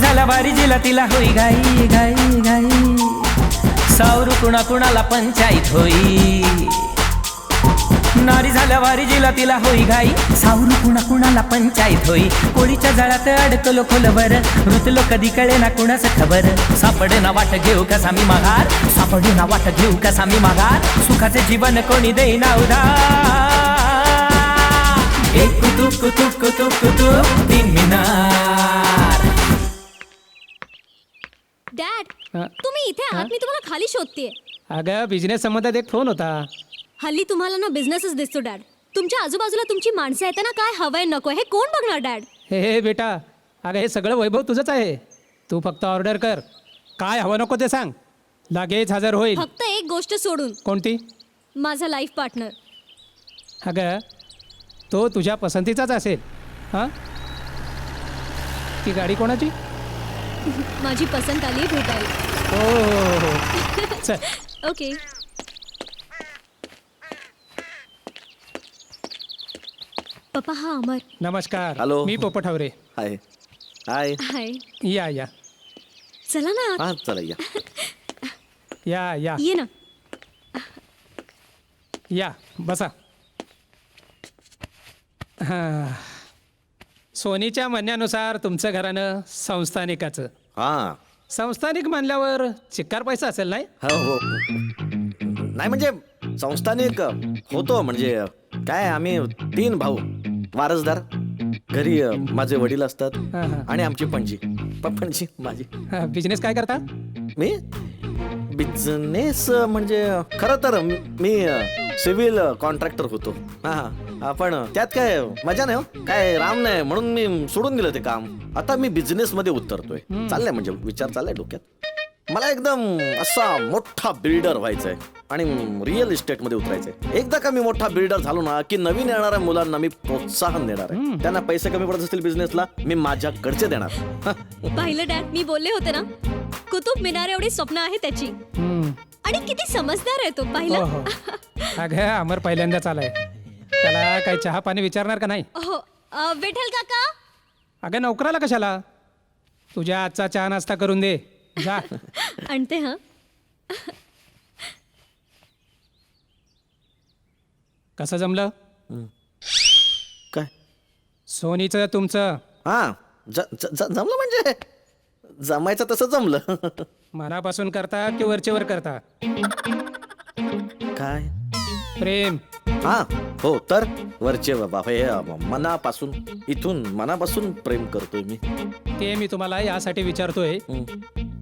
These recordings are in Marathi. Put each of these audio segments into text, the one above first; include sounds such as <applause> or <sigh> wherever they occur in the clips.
वारीजीला तिला होई घाई घाई घाई. सावरू कुणा कुणाला पंचायत होई. नारी झाल्या वारी जिला तिला होई घाई. सावरू कुणा कुणाला पंचायत होई. कोळीच्या जळात अडकलो खोलवर. रुतलो कधी कळे ना कुणाच खबर. सापडे ना वाट घेऊ कसा मी माघार? सापडे ना वाट घेऊ कसा मी माघार? सुखाचे जीवन कोणी देईना उदार एक कुतुक कुतुक कुतुक कुतुक तीन मिनार. डॅड हा. तुम्ही इथे आहात मी तुम्हाला खाली शोधतेय. अगं बिझनेस संबंधात एक फोन होता. हल्ली तुम्हाला ना बिझनेसच दिसतो डॅड तुमच्या आजूबाजूला तुमची माणसं आहेत ना काय हवंय नको हे कोण बघणार डॅड हे हे बेटा अगं हे सगळं वैभव तुझंच आहे. तू फक्त ऑर्डर कर. काय हवं नको ते सांग. लगेच हजर होईल. फक्त एक गोष्ट सोडून. कोणती? माझा लाईफ पार्टनर अगं तो तुझ्या पसंतीचाच असेल. हां? ती गाडी कोणाची? माझी पसंत आली भेटायला. हो हो हो चल. <laughs> ओके. पप्पा हा अमर. नमस्कार. हॅलो. मी पोपट हावरे हाय. हाय. हाय. या या. चला ना. आत. हा चला या. या या. ये ना. या बसा. हां. सोनीच्या म्हणण्यानुसार तुमचं घरानं संस्थानिकाचं. हा. संस्थानिक म्हणल्यावर चिक्कार पैसा असेल नाही? हो हो. नाही म्हणजे संस्थानिक होतो म्हणजे काय आम्ही तीन भाऊ वारसदार. घरी अ, माझे वडील असतात हा, हा. आणि आमची पणजी. प- पणजी माझी बिझनेस काय करता? मी? बिझनेस म्हणजे खरं तर मी सिव्हिल कॉन्ट्रॅक्टर होतो. हा हा. पण त्यात काय मजा नाही हो. काय राम नाही म्हणून मी सोडून दिलं ते काम. आता मी बिझनेस मध्ये उतरतोय. चाललंय म्हणजे विचार चाललाय डोक्यात. मला एकदम असा मोठा बिल्डर व्हायचंय आणि रिअल इस्टेटमध्ये उतरायचंय. एकदा का मी मोठा बिल्डर झालो ना की नवीन येणाऱ्या मुलांना मी प्रोत्साहन देणार आहे. त्यांना पैसे कमी पडत असतील बिझनेसला मी माझ्याकडचे देणार. हा. पाहिलं डॅड मी बोलले होते ना कुतुब मिनार एवढी स्वप्न आहे त्याची. आणि किती समजदार आहे तो हो पाहिलं हो. अगं अमर पहिल्यांदाच आलाय. त्याला काही चहा पाणी विचारणार का नाही? हो अ, विठ्ठल काका? अगं नोकराला कशाला? तुझ्या आजचा चहा नाश्ता करून दे. जा. <laughs> आणते हा. कसं जमलं? काय? सोनीचं तुमचं? हा ज- ज- ज- जमलं म्हणजे? जमायचं तसं जमलं. <laughs> मनापासून करता की वरचेवर करता? काय? प्रेम. हा हो तर वरचे बाबा हे मनापासून इथून मनापासून प्रेम करतोय मी. ते मी तुम्हाला यासाठी विचारतोय.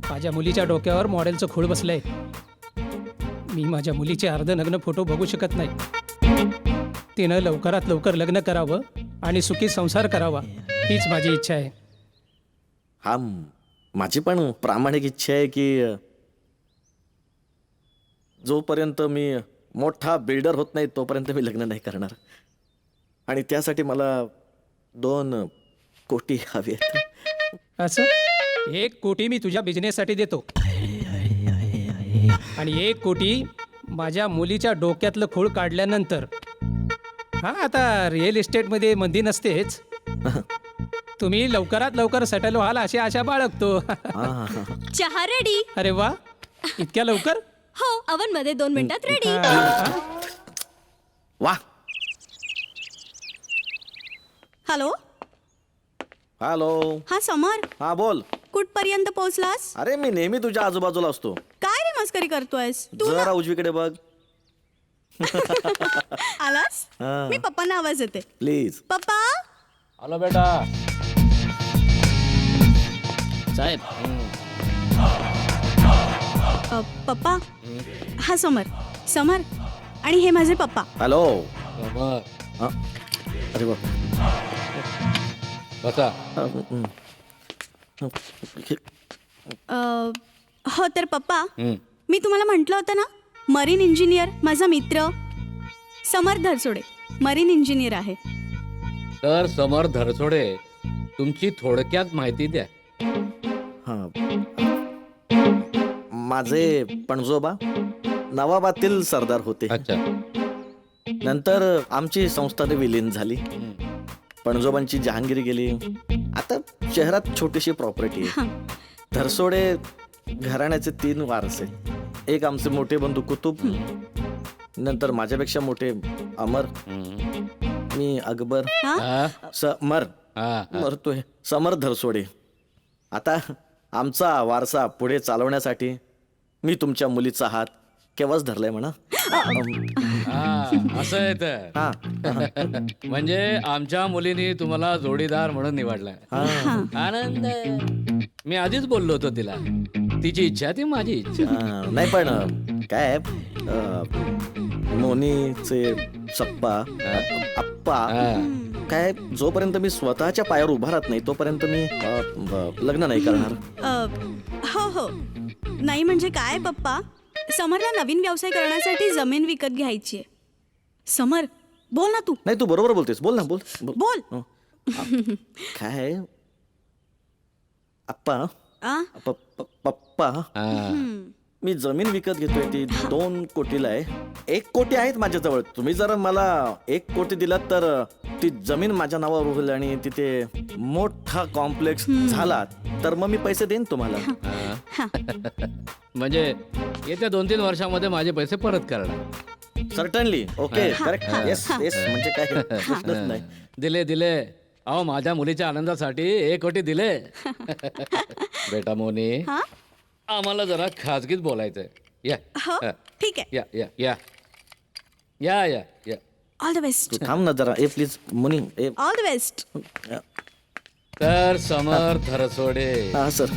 माझ्या मुलीच्या डोक्यावर मॉडेलचं खूळ बसलंय. मी माझ्या मुलीचे अर्धनग्न फोटो बघू शकत नाही. तिनं लवकरात लवकर लग्न करावं आणि सुखी संसार करावा हीच माझी इच्छा आहे. हा माझी पण प्रामाणिक इच्छा आहे की जोपर्यंत मी मोठा बिल्डर होत नाही तोपर्यंत मी लग्न नाही करणार. आणि त्यासाठी मला दोन कोटी हवे आहेत. असं? एक कोटी मी तुझ्या बिझनेससाठी देतो. आणि एक कोटी माझ्या मुलीच्या डोक्यातलं खूळ काढल्यानंतर. हा आता रिअल इस्टेटमध्ये मंदी नसतेच. तुम्ही लवकरात लवकर सेटल व्हाल अशी आशा बाळगतो. हा, हा, हा. चहा रेडी अरे वा इतक्या लवकर? हो अवनमध्ये दोन मिनिटात रेडी वा. हॅलो हॅलो हा समर. हा बोल. कुठपर्यंत पोहोचलास? अरे मी नेहमी तुझ्या आजूबाजूला असतो. काय रे मस्करी करतोयस? तू जरा उजवीकडे बघ. <laughs> आलास? हा. मी पप्पांना आवाज देते. प्लीज पप्पा? आलो बेटा. साहेब. अ, पप्पा? हा समर. समर आणि हे माझे पप्पा. हॅलो. समर. हा. अरे बाप. बसा. हा. अ, तर पप्पा. मी तुम्हाला म्हटलं होतं ना मरीन इंजिनियर माझा मित्र. समर धरसोडे. मरीन इंजिनियर आहे. तर समर धरसोडे तुमची थोडक्यात माहिती द्या. हा. माझे पणजोबा नवाबातील सरदार होते. अच्छा. नंतर आमची संस्थाने विलीन झाली. पणजोबांची जहांगीरी गेली. आता शहरात छोटीशी प्रॉपर्टी आहे. धरसोडे घराण्याचे तीन वारसे. एक आमचे मोठे बंधू कुतुब नंतर माझ्यापेक्षा मोठे अमर. मी अकबर. हा? समर. मरतोय. समर धरसोडे. आता आमचा वारसा पुढे चालवण्यासाठी मी तुमच्या मुलीचा हात केव्हाच धरलाय म्हणा. हा, असं आहे तर. हा. म्हणजे आमच्या मुलीने तुम्हाला जोडीदार म्हणून निवडलाय. आनंद. आहे. मी आधीच बोललो होतो तिला. तिची इच्छा ती माझी इच्छा. हा, नाही पण अं, काय अं, मोनीचे सप्पा आप्पा हा. काय जोपर्यंत मी स्वतःच्या पायावर उभा राहत नाही तोपर्यंत मी अं, ब- लग्न नाही करणार. अ, हो हो. नाही म्हणजे काय पप्पा? समरला नवीन व्यवसाय करण्यासाठी जमीन विकत घ्यायची आहे. समर बोल ना तू. नाही तू बरोबर बोलतेस. बोल ना बोल. बोल. हो. आ- काय? आप्पा. आ? प- प- पप्पा हा. मी जमीन विकत घेतोय ती दोन कोटीला आहे. एक कोटी आहेत माझ्याजवळ. तुम्ही जर मला एक कोटी दिलात तर ती जमीन माझ्या नावावर होईल आणि तिथे मोठा कॉम्प्लेक्स झाला. तर मग मी पैसे देईन तुम्हाला. <laughs> म्हणजे येत्या दोन तीन वर्षामध्ये माझे पैसे परत करणार. Certainly okay correct yes yes म्हणजे काय? प्रश्नच नाही. दिले दिले. अहो माझ्या मुलीच्या आनंदासाठी एक कोटी दिले. <laughs> बेटा मोनी. हा? आम्हाला जरा खाजगीत बोलायचंय. या. हो हा. ठीक आहे. या या या. या या या. ऑल द बेस्ट तू थांब ना जरा. ए प्लीज मुनी ए. ऑल द बेस्ट तर समर धरसोडे. हा सर.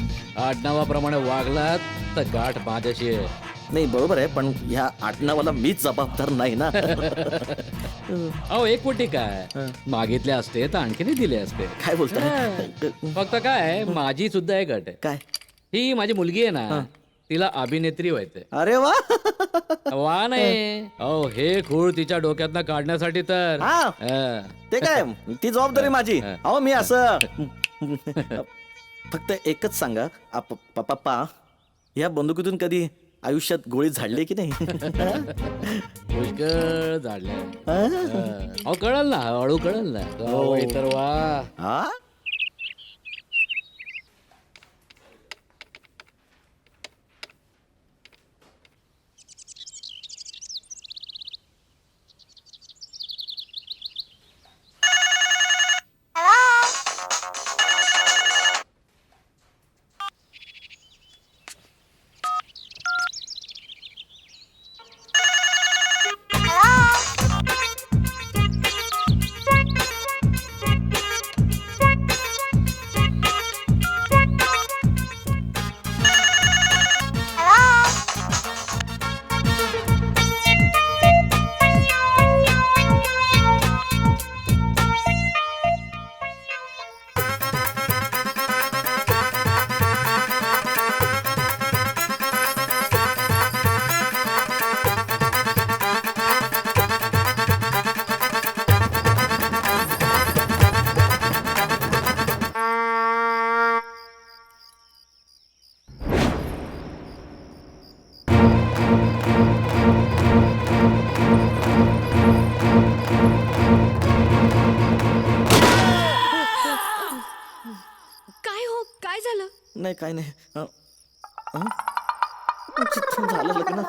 आडनावाप्रमाणे वागलात तर गाठ माझ्याशी आहे. नाही बरोबर आहे पण ह्या आडनावाला मीच जबाबदार नाही ना. अहो एक कोटी काय? मागितले असते तर आणखीनही दिले असते. काय बोलताय? फक्त काय माझी सुद्धा एक अट आहे. काय? ही माझी मुलगी आहे ना तिला अभिनेत्री व्हायचंय. अरे वा. वा नाही. अहो हे खूळ तिच्या डोक्यातनं काढण्यासाठी तर. हा. हा. ते काय ती जबाबदारी माझी. अहो मी असं <laughs> फक्त एकच सांगा आप- प- पप्पा या बंदुकीतून कधी आयुष्यात गोळी झाडली की नाही? <laughs> पुष्कळ झाडले अहो कळल ना हळू कळल ना. जावई तर वा. हा? काय हो काय झालं नाही काय नाही अ, अ? झालं लग्न